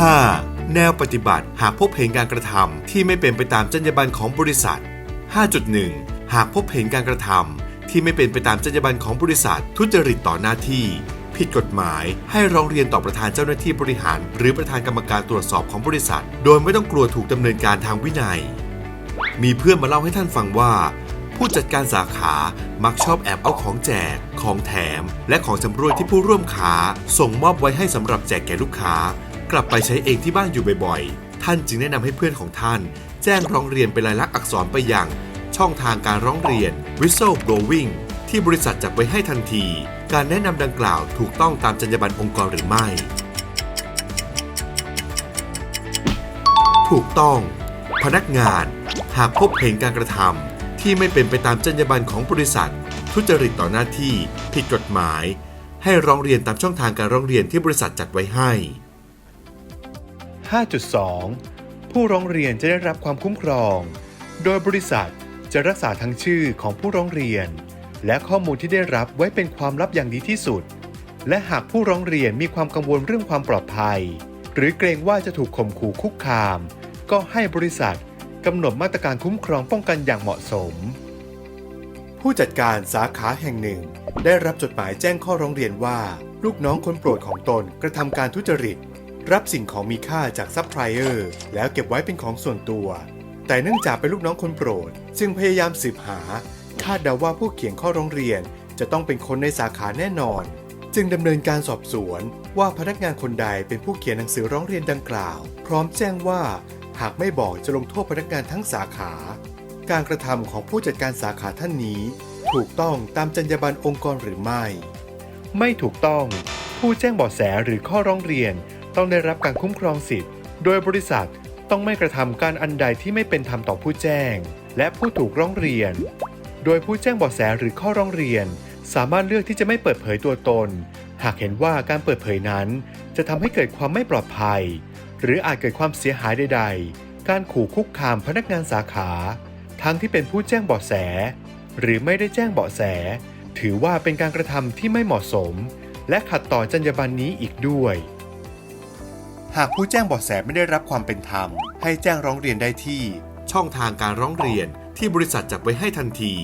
5. แนวปฏิบัติหากพบเห็นการกระทำที่ไม่เป็นไปตามจรรยาบรรณของบริษัท 5.1 หากพบเห็นการกระทำที่ไม่เป็นไปตามจรรยาบรรณของบริษัท ทุจริตต่อหน้าที่ ผิดกฎหมายให้ร้องเรียนต่อประธานเจ้าหน้าที่บริหาร หรือประธานกรรมการตรวจสอบของบริษัท โดยไม่ต้องกลัวถูกดำเนินการทางวินัย มีเพื่อนมาเล่าให้ท่านฟังว่า ผู้จัดการสาขามักชอบแอบเอาของแจก ของแถม และของชำรวยที่ผู้ร่วมค้าส่งมอบไว้ให้สำหรับแจกแก่ลูกค้า กลับไปใช้เองที่บ้านอยู่บ่อยๆ ท่านจึงแนะนำให้เพื่อนของท่าน แจ้งร้องเรียนเป็นลายลักษณ์อักษรไปยัง ช่องทางการร้องเรียน whistleblowing ที่บริษัทจัดไว้ให้ทันที การแนะนำดังกล่าวถูกต้องตามจรรยาบรรณองค์กรหรือไม่ ถูกต้อง พนักงาน หากพบเห็นการกระทำที่ไม่เป็นไปตามจรรยาบรรณของบริษัท ทุจริตต่อหน้าที่ ผิดกฎหมาย ให้ร้องเรียนตามช่องทางการร้องเรียนที่บริษัทจัดไว้ให้ 5.2 ผู้ร้องเรียนจะได้รับความคุ้มครอง โดยบริษัทจะรักษาทั้งชื่อของผู้ร้องเรียน และข้อมูลที่ได้รับไว้เป็นความลับอย่างดีที่สุด และหากผู้ร้องเรียนมีความกังวลเรื่องความปลอดภัย หรือเกรงว่าจะถูกข่มขู่คุกคาม ก็ให้บริษัทกำหนดมาตรการคุ้มครองป้องกันอย่างเหมาะสม ผู้จัดการสาขาแห่งหนึ่ง ได้รับจดหมายแจ้งข้อร้องเรียนว่า ลูกน้องคนโปรดของตนกระทำการทุจริต รับสิ่งของมีค่าจากซัพพลายเออร์แล้วเก็บไว้เป็นของส่วนตัว แต่เนื่องจากเป็นลูกน้องคนโปรด จึงพยายามสืบหา คาดเดาว่าผู้เขียนข้อร้องเรียนจะต้องเป็นคนในสาขาแน่นอน จึงดำเนินการสอบสวนว่าพนักงานคนใดเป็นผู้เขียนหนังสือร้องเรียนดังกล่าว พร้อมแจ้งว่า หากไม่บอกจะลงโทษพนักงานทั้งสาขา การกระทำของผู้จัดการสาขาท่านนี้ ถูกต้องตามจรรยาบรรณองค์กรหรือไม่ ไม่ถูกต้องผู้แจ้งเบาะแสหรือข้อร้องเรียน ต้องได้รับการคุ้มครองสิทธิ์ โดยบริษัทต้องไม่กระทำการอันใดที่ไม่เป็นธรรมต่อผู้แจ้ง และผู้ถูกร้องเรียน โดยผู้แจ้งเบาะแสหรือข้อร้องเรียน สามารถเลือกที่จะไม่เปิดเผยตัวตน หากเห็นว่าการเปิดเผยนั้น จะทำให้เกิดความไม่ปลอดภัย หรืออาจเกิดความเสียหายใด ๆ การขู่คุกคามพนักงานสาขา ทั้งที่เป็นผู้แจ้งเบาะแส หรือไม่ได้แจ้งเบาะแส ถือว่าเป็นการกระทำที่ไม่เหมาะสม และขัดต่อจรรยาบรรณนี้อีกด้วย หากผู้แจ้งเบาะแสไม่ได้รับความเป็นธรรม ให้แจ้งร้องเรียนได้ที่ ช่องทางการร้องเรียนที่บริษัทจัดไว้ให้ทันที